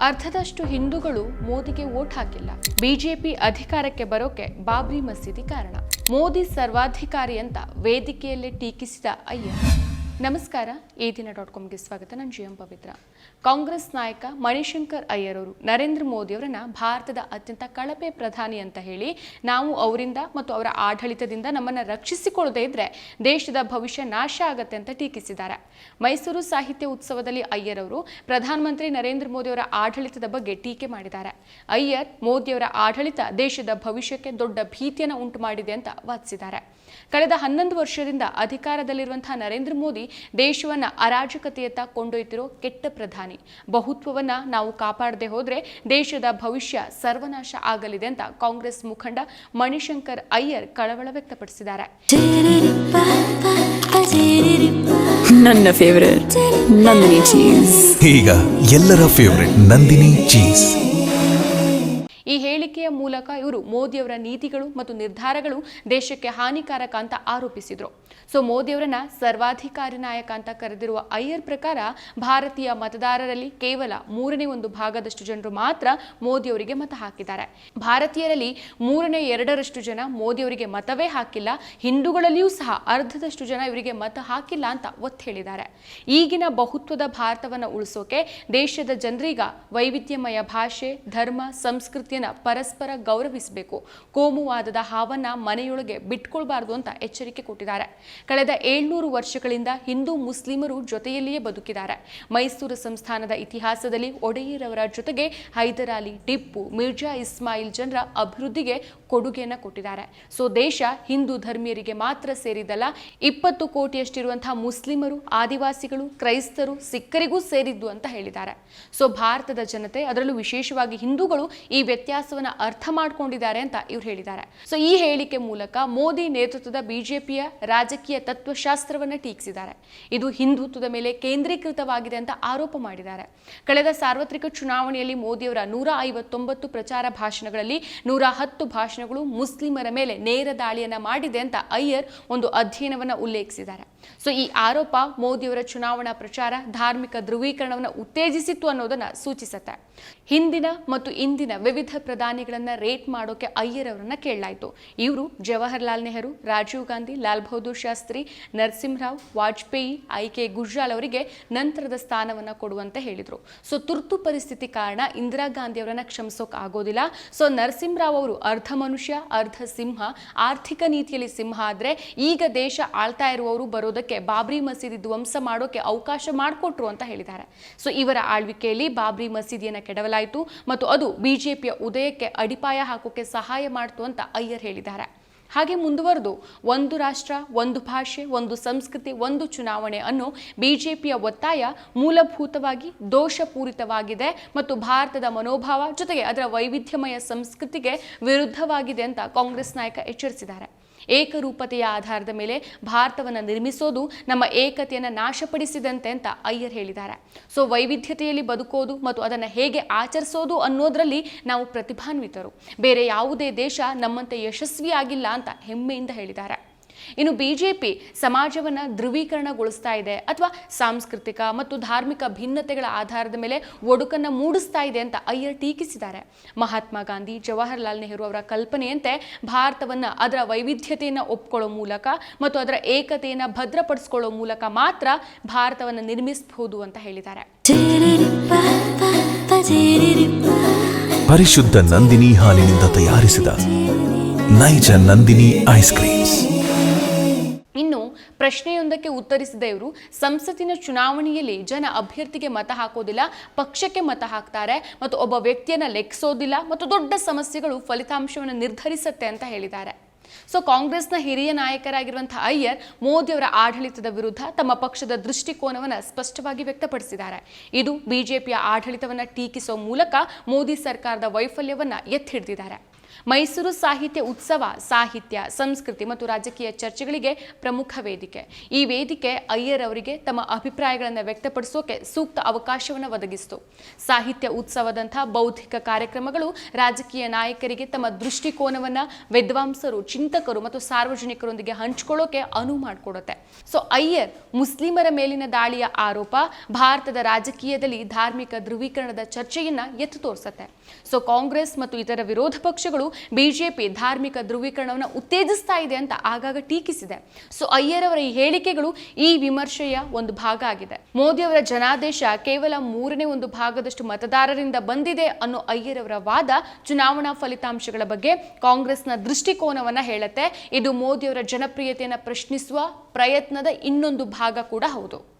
ಅರ್ಧದಷ್ಟು ಹಿಂದೂಗಳು ಮೋದಿಗೆ ವೋಟ್ ಹಾಕಿಲ್ಲ. ಬಿಜೆಪಿ ಅಧಿಕಾರಕ್ಕೆ ಬರೋಕೆ ಬಾಬ್ರಿ ಮಸೀದಿ ಕಾರಣ. ಮೋದಿ ಸರ್ವಾಧಿಕಾರಿ ಅಂತ ವೇದಿಕೆಯಲ್ಲೇ ಟೀಕಿಸಿದ ಅಯ್ಯರ್ ನಮಸ್ಕಾರ. ಈ ದಿನ ಡಾಟ್ ಕಾಮ್ಗೆ ಸ್ವಾಗತ. ನಾನು ಜಿ ಎಂ ಪವಿತ್ರ. ಕಾಂಗ್ರೆಸ್ ನಾಯಕ ಮಣಿಶಂಕರ್ ಅಯ್ಯರ್ ಅವರು ನರೇಂದ್ರ ಮೋದಿ ಅವರನ್ನ ಭಾರತದ ಅತ್ಯಂತ ಕಳಪೆ ಪ್ರಧಾನಿ ಅಂತ ಹೇಳಿ ನಾವು ಅವರಿಂದ ಮತ್ತು ಅವರ ಆಡಳಿತದಿಂದ ನಮ್ಮನ್ನು ರಕ್ಷಿಸಿಕೊಳ್ಳದೇ ಇದ್ರೆ ದೇಶದ ಭವಿಷ್ಯ ನಾಶ ಆಗತ್ತೆ ಅಂತ ಟೀಕಿಸಿದ್ದಾರೆ. ಮೈಸೂರು ಸಾಹಿತ್ಯ ಉತ್ಸವದಲ್ಲಿ ಅಯ್ಯರ್ ಅವರು ಪ್ರಧಾನಮಂತ್ರಿ ನರೇಂದ್ರ ಮೋದಿ ಅವರ ಆಡಳಿತದ ಬಗ್ಗೆ ಟೀಕೆ ಮಾಡಿದ್ದಾರೆ. ಅಯ್ಯರ್ ಮೋದಿಯವರ ಆಡಳಿತ ದೇಶದ ಭವಿಷ್ಯಕ್ಕೆ ದೊಡ್ಡ ಭೀತಿಯನ್ನು ಉಂಟು ಮಾಡಿದೆ ಅಂತ ವಾದಿಸಿದ್ದಾರೆ. ಕಳೆದ ಹನ್ನೊಂದು ವರ್ಷದಿಂದ ಅಧಿಕಾರದಲ್ಲಿರುವಂತಹ ನರೇಂದ್ರ ಮೋದಿ ದೇಶವನ್ನ ಅರಾಜಕತೆಯತ್ತ ಕೊಂಡೊಯ್ತಿರೋ ಕೆಟ್ಟ ಪ್ರಧಾನಿ. ಬಹುತ್ವವನ್ನ ನಾವು ಕಾಪಾಡದೆ ಹೋದ್ರೆ ದೇಶದ ಭವಿಷ್ಯ ಸರ್ವನಾಶ ಆಗಲಿದೆ ಅಂತ ಕಾಂಗ್ರೆಸ್ ಮುಖಂಡ ಮಣಿಶಂಕರ್ ಅಯ್ಯರ್ ಕಳವಳ ವ್ಯಕ್ತಪಡಿಸಿದ್ದಾರೆ. ನನ್ನ ಫೇವರೇಟ್ ನಂದಿನಿ ಚೀಸ್ ಈಗ ಎಲ್ಲರ ಫೇವರೆಟ್ ನಂದಿನಿ ಚೀಸ್ ಮೂಲಕ ಇವರು ಮೋದಿಯವರ ನೀತಿಗಳು ಮತ್ತು ನಿರ್ಧಾರಗಳು ದೇಶಕ್ಕೆ ಹಾನಿಕಾರಕ ಅಂತ ಆರೋಪಿಸಿದ್ರು. ಸೊ ಮೋದಿಯವರನ್ನ ಸರ್ವಾಧಿಕಾರಿ ನಾಯಕ ಅಂತ ಕರೆದಿರುವ ಅಯ್ಯರ್ ಪ್ರಕಾರ ಭಾರತೀಯ ಮತದಾರರಲ್ಲಿ ಕೇವಲ ಮೂರನೇ ಒಂದು ಭಾಗದಷ್ಟು ಜನರು ಮಾತ್ರ ಮೋದಿಯವರಿಗೆ ಮತ ಹಾಕಿದ್ದಾರೆ. ಭಾರತೀಯರಲ್ಲಿ ಮೂರನೇ ಎರಡರಷ್ಟು ಜನ ಮೋದಿಯವರಿಗೆ ಮತವೇ ಹಾಕಿಲ್ಲ. ಹಿಂದೂಗಳಲ್ಲಿಯೂ ಸಹ ಅರ್ಧದಷ್ಟು ಜನ ಇವರಿಗೆ ಮತ ಹಾಕಿಲ್ಲ ಅಂತ ಒತ್ತಿ ಹೇಳಿದ್ದಾರೆ. ಈಗಿನ ಬಹುತ್ವದ ಭಾರತವನ್ನು ಉಳಿಸೋಕೆ ದೇಶದ ಜನರೀಗ ವೈವಿಧ್ಯಮಯ ಭಾಷೆ, ಧರ್ಮ, ಸಂಸ್ಕೃತಿಯನ್ನು ಪರಸ್ಪರ ಗೌರವಿಸಬೇಕು. ಕೋಮುವಾದದ ಹಾವನ್ನ ಮನೆಯೊಳಗೆ ಬಿಟ್ಕೊಳ್ಬಾರ್ದು ಅಂತ ಎಚ್ಚರಿಕೆ ಕೊಟ್ಟಿದ್ದಾರೆ. ಕಳೆದ ಏಳ್ನೂರು ವರ್ಷಗಳಿಂದ ಹಿಂದೂ ಮುಸ್ಲಿಮರು ಜೊತೆಯಲ್ಲಿಯೇ ಬದುಕಿದ್ದಾರೆ. ಮೈಸೂರು ಸಂಸ್ಥಾನದ ಇತಿಹಾಸದಲ್ಲಿ ಒಡೆಯರವರ ಜೊತೆಗೆ ಹೈದರಾಲಿ ಟಿಪ್ಪು, ಮಿರ್ಜಾ ಇಸ್ಮಾಯಿಲ್ ಜನರ ಅಭಿವೃದ್ಧಿಗೆ ಕೊಡುಗೆಯನ್ನು ಕೊಟ್ಟಿದ್ದಾರೆ. ಸೊ ದೇಶ ಹಿಂದೂ ಧರ್ಮೀಯರಿಗೆ ಮಾತ್ರ ಸೇರಿದ್ದಲ್ಲ, ಇಪ್ಪತ್ತು ಕೋಟಿಯಷ್ಟಿರುವಂತಹ ಮುಸ್ಲಿಮರು, ಆದಿವಾಸಿಗಳು, ಕ್ರೈಸ್ತರು ಸಿಖ್ಖರಿಗೂ ಸೇರಿದ್ದು ಅಂತ ಹೇಳಿದ್ದಾರೆ. ಸೊ ಭಾರತದ ಜನತೆ ಅದರಲ್ಲೂ ವಿಶೇಷವಾಗಿ ಹಿಂದೂಗಳು ಈ ವ್ಯತ್ಯಾಸವನ್ನು ಅರ್ಥ ಮಾಡ್ಕೊಂಡಿದ್ದಾರೆ ಅಂತ ಇವ್ರು ಹೇಳಿದ್ದಾರೆ. ಸೊ ಈ ಹೇಳಿಕೆ ಮೂಲಕ ಮೋದಿ ನೇತೃತ್ವದ ಬಿಜೆಪಿಯ ರಾಜಕೀಯ ತತ್ವಶಾಸ್ತ್ರವನ್ನು ಟೀಕಿಸಿದ್ದಾರೆ. ಇದು ಹಿಂದುತ್ವದ ಮೇಲೆ ಕೇಂದ್ರೀಕೃತವಾಗಿದೆ ಅಂತ ಆರೋಪ ಮಾಡಿದ್ದಾರೆ. ಕಳೆದ ಸಾರ್ವತ್ರಿಕ ಚುನಾವಣೆಯಲ್ಲಿ ಮೋದಿಯವರ ನೂರ ಐವತ್ತೊಂಬತ್ತು ಪ್ರಚಾರ ಭಾಷಣಗಳಲ್ಲಿ ನೂರ ಹತ್ತು ಭಾಷಣಗಳು ಮುಸ್ಲಿಮರ ಮೇಲೆ ನೇರ ದಾಳಿಯನ್ನ ಮಾಡಿದೆ ಅಂತ ಅಯ್ಯರ್ ಒಂದು ಅಧ್ಯಯನವನ್ನು ಉಲ್ಲೇಖಿಸಿದ್ದಾರೆ. ಸೊ ಈ ಆರೋಪ ಮೋದಿಯವರ ಚುನಾವಣಾ ಪ್ರಚಾರ ಧಾರ್ಮಿಕ ಧ್ರುವೀಕರಣವನ್ನು ಉತ್ತೇಜಿಸಿತ್ತು ಅನ್ನೋದನ್ನ ಸೂಚಿಸುತ್ತೆ. ಹಿಂದಿನ ಮತ್ತು ಇಂದಿನ ವಿವಿಧ ಪ್ರಧಾನಿಗಳನ್ನ ರೇಟ್ ಮಾಡೋಕೆ ಅಯ್ಯರ್ ಅವರನ್ನ ಕೇಳಲಾಯಿತು. ಇವರು ಜವಾಹರ್ಲಾಲ್ ನೆಹರು, ರಾಜೀವ್ ಗಾಂಧಿ, ಲಾಲ್ ಬಹದ್ದೂರ್ ಶಾಸ್ತ್ರಿ, ನರಸಿಂಹರಾವ್, ವಾಜಪೇಯಿ, ಐ ಕೆ ಗುಜ್ರಾಲ್ ಅವರಿಗೆ ನಂತರದ ಸ್ಥಾನವನ್ನ ಕೊಡುವಂತೆ ಹೇಳಿದರು. ಸೊ ತುರ್ತು ಪರಿಸ್ಥಿತಿ ಕಾರಣ ಇಂದಿರಾ ಗಾಂಧಿ ಅವರನ್ನ ಕ್ಷಮಿಸೋಕೆ ಆಗೋದಿಲ್ಲ. ಸೊ ನರಸಿಂಹರಾವ್ ಅವರು ಅರ್ಧ ಮನುಷ್ಯ, ಅರ್ಧ ಸಿಂಹ, ಆರ್ಥಿಕ ನೀತಿಯಲ್ಲಿ ಸಿಂಹ ಆದ್ರೆ ಈಗ ದೇಶ ಆಳ್ತಾ ಇರುವವರು ಬರೋದಕ್ಕೆ ಬಾಬ್ರಿ ಮಸೀದಿ ಧ್ವಂಸ ಮಾಡೋಕೆ ಅವಕಾಶ ಮಾಡಿಕೊಟ್ರು ಅಂತ ಹೇಳಿದ್ದಾರೆ. ಸೊ ಇವರ ಆಳ್ವಿಕೆಯಲ್ಲಿ ಬಾಬ್ರಿ ಮಸೀದಿಯನ್ನು ಕೆಡವಲಾಯಿತು ಮತ್ತು ಅದು ಬಿಜೆಪಿಯ ಉದಯಕ್ಕೆ ಅಡಿಪಾಯ ಹಾಕೋಕೆ ಸಹಾಯ ಮಾಡ್ತು ಅಂತ ಅಯ್ಯರ್ ಹೇಳಿದ್ದಾರೆ. ಹಾಗೆ ಮುಂದುವರೆದು, ಒಂದು ರಾಷ್ಟ್ರ, ಒಂದು ಭಾಷೆ, ಒಂದು ಸಂಸ್ಕೃತಿ, ಒಂದು ಚುನಾವಣೆ ಅನ್ನೋ ಬಿಜೆಪಿಯ ಒತ್ತಾಯ ಮೂಲಭೂತವಾಗಿ ದೋಷಪೂರಿತವಾಗಿದೆ ಮತ್ತು ಭಾರತದ ಮನೋಭಾವ ಜೊತೆಗೆ ಅದರ ವೈವಿಧ್ಯಮಯ ಸಂಸ್ಕೃತಿಗೆ ವಿರುದ್ಧವಾಗಿದೆ ಅಂತ ಕಾಂಗ್ರೆಸ್ ನಾಯಕ ಎಚ್ಚರಿಸಿದ್ದಾರೆ. ಏಕರೂಪತೆಯ ಆಧಾರದ ಮೇಲೆ ಭಾರತವನ್ನು ನಿರ್ಮಿಸೋದು ನಮ್ಮ ಏಕತೆಯನ್ನು ನಾಶಪಡಿಸಿದಂತೆ ಅಂತ ಅಯ್ಯರ್ ಹೇಳಿದ್ದಾರೆ. ಸೊ ವೈವಿಧ್ಯತೆಯಲ್ಲಿ ಬದುಕೋದು ಮತ್ತು ಅದನ್ನು ಹೇಗೆ ಆಚರಿಸೋದು ಅನ್ನೋದರಲ್ಲಿ ನಾವು ಪ್ರತಿಭಾನ್ವಿತರು. ಬೇರೆ ಯಾವುದೇ ದೇಶ ನಮ್ಮಂತೆ ಯಶಸ್ವಿಯಾಗಿಲ್ಲ ಅಂತ ಹೆಮ್ಮೆಯಿಂದ ಹೇಳಿದ್ದಾರೆ. ಇನ್ನು ಬಿಜೆಪಿ ಸಮಾಜವನ್ನು ಧ್ರುವೀಕರಣಗೊಳಿಸ್ತಾ ಇದೆ ಅಥವಾ ಸಾಂಸ್ಕೃತಿಕ ಮತ್ತು ಧಾರ್ಮಿಕ ಭಿನ್ನತೆಗಳ ಆಧಾರದ ಮೇಲೆ ಒಡುಕನ್ನು ಮೂಡಿಸ್ತಾ ಇದೆ ಅಂತ ಅಯ್ಯರ್ ಟೀಕಿಸಿದ್ದಾರೆ. ಮಹಾತ್ಮ ಗಾಂಧಿ, ಜವಾಹರ್ಲಾಲ್ ನೆಹರು ಅವರ ಕಲ್ಪನೆಯಂತೆ ಭಾರತವನ್ನು ಅದರ ವೈವಿಧ್ಯತೆಯನ್ನು ಒಪ್ಕೊಳ್ಳೋ ಮೂಲಕ ಮತ್ತು ಅದರ ಏಕತೆಯನ್ನು ಭದ್ರಪಡಿಸ್ಕೊಳ್ಳೋ ಮೂಲಕ ಮಾತ್ರ ಭಾರತವನ್ನು ನಿರ್ಮಿಸಬಹುದು ಅಂತ ಹೇಳಿದ್ದಾರೆ. ಪರಿಶುದ್ಧ ನಂದಿನಿ ಹಾಲಿನಿಂದ ತಯಾರಿಸಿದ ನೈಜ ನಂದಿನಿ ಐಸ್ ಕ್ರೀಮ್ಸ್. ಪ್ರಶ್ನೆಯೊಂದಕ್ಕೆ ಉತ್ತರಿಸಿದ ಇವರು, ಸಂಸತ್ತಿನ ಚುನಾವಣೆಯಲ್ಲಿ ಜನ ಅಭ್ಯರ್ಥಿಗೆ ಮತ ಹಾಕೋದಿಲ್ಲ, ಪಕ್ಷಕ್ಕೆ ಮತ ಹಾಕ್ತಾರೆ, ಮತ್ತು ಒಬ್ಬ ವ್ಯಕ್ತಿಯನ್ನ ಲೆಕ್ಕಿಸೋದಿಲ್ಲ ಮತ್ತು ದೊಡ್ಡ ಸಮಸ್ಯೆಗಳು ಫಲಿತಾಂಶವನ್ನು ನಿರ್ಧರಿಸುತ್ತೆ ಅಂತ ಹೇಳಿದ್ದಾರೆ. ಸೊ, ಕಾಂಗ್ರೆಸ್ನ ಹಿರಿಯ ನಾಯಕರಾಗಿರುವಂತಹ ಅಯ್ಯರ್ ಮೋದಿಯವರ ಆಡಳಿತದ ವಿರುದ್ಧ ತಮ್ಮ ಪಕ್ಷದ ದೃಷ್ಟಿಕೋನವನ್ನು ಸ್ಪಷ್ಟವಾಗಿ ವ್ಯಕ್ತಪಡಿಸಿದ್ದಾರೆ. ಇದು ಬಿಜೆಪಿಯ ಆಡಳಿತವನ್ನು ಟೀಕಿಸುವ ಮೂಲಕ ಮೋದಿ ಸರ್ಕಾರದ ವೈಫಲ್ಯವನ್ನು ಎತ್ತಿ ಹಿಡಿದಿದ್ದಾರೆ. ಮೈಸೂರು ಸಾಹಿತ್ಯ ಉತ್ಸವ, ಸಾಹಿತ್ಯ, ಸಂಸ್ಕೃತಿ ಮತ್ತು ರಾಜಕೀಯ ಚರ್ಚೆಗಳಿಗೆ ಪ್ರಮುಖ ವೇದಿಕೆ. ಈ ವೇದಿಕೆ ಅಯ್ಯರ್ ಅವರಿಗೆ ತಮ್ಮ ಅಭಿಪ್ರಾಯಗಳನ್ನು ವ್ಯಕ್ತಪಡಿಸೋಕೆ ಸೂಕ್ತ ಅವಕಾಶವನ್ನು ಒದಗಿಸಿತು. ಸಾಹಿತ್ಯ ಉತ್ಸವದಂತಹ ಬೌದ್ಧಿಕ ಕಾರ್ಯಕ್ರಮಗಳು ರಾಜಕೀಯ ನಾಯಕರಿಗೆ ತಮ್ಮ ದೃಷ್ಟಿಕೋನವನ್ನ ವಿದ್ವಾಂಸರು, ಚಿಂತಕರು ಮತ್ತು ಸಾರ್ವಜನಿಕರೊಂದಿಗೆ ಹಂಚಿಕೊಳ್ಳೋಕೆ ಅನುವು ಮಾಡಿಕೊಡುತ್ತೆ. ಸೊ, ಅಯ್ಯರ್ ಮುಸ್ಲಿಮರ ಮೇಲಿನ ದಾಳಿಯ ಆರೋಪ ಭಾರತದ ರಾಜಕೀಯದಲ್ಲಿ ಧಾರ್ಮಿಕ ಧ್ರುವೀಕರಣದ ಚರ್ಚೆಯನ್ನ ಎತ್ತು ತೋರಿಸುತ್ತೆ. ಸೊ, ಕಾಂಗ್ರೆಸ್ ಮತ್ತು ಇತರ ವಿರೋಧ ಪಕ್ಷಗಳು ಬಿಜೆಪಿ ಧಾರ್ಮಿಕ ಧ್ರುವೀಕರಣವನ್ನು ಉತ್ತೇಜಿಸ್ತಾ ಇದೆ ಅಂತ ಆಗಾಗ ಟೀಕಿಸಿದೆ. ಸೊ ಅಯ್ಯರವರ ಈ ಹೇಳಿಕೆಗಳು ಈ ವಿಮರ್ಶೆಯ ಒಂದು ಭಾಗ ಆಗಿದೆ. ಮೋದಿಯವರ ಜನಾದೇಶ ಕೇವಲ ಮೂರನೇ ಒಂದು ಭಾಗದಷ್ಟು ಮತದಾರರಿಂದ ಬಂದಿದೆ ಅನ್ನೋ ಅಯ್ಯರವರ ವಾದ ಚುನಾವಣಾ ಫಲಿತಾಂಶಗಳ ಬಗ್ಗೆ ಕಾಂಗ್ರೆಸ್ನ ದೃಷ್ಟಿಕೋನವನ್ನ ಹೇಳುತ್ತೆ. ಇದು ಮೋದಿಯವರ ಜನಪ್ರಿಯತೆಯನ್ನು ಪ್ರಶ್ನಿಸುವ ಪ್ರಯತ್ನದ ಇನ್ನೊಂದು ಭಾಗ ಕೂಡ ಹೌದು.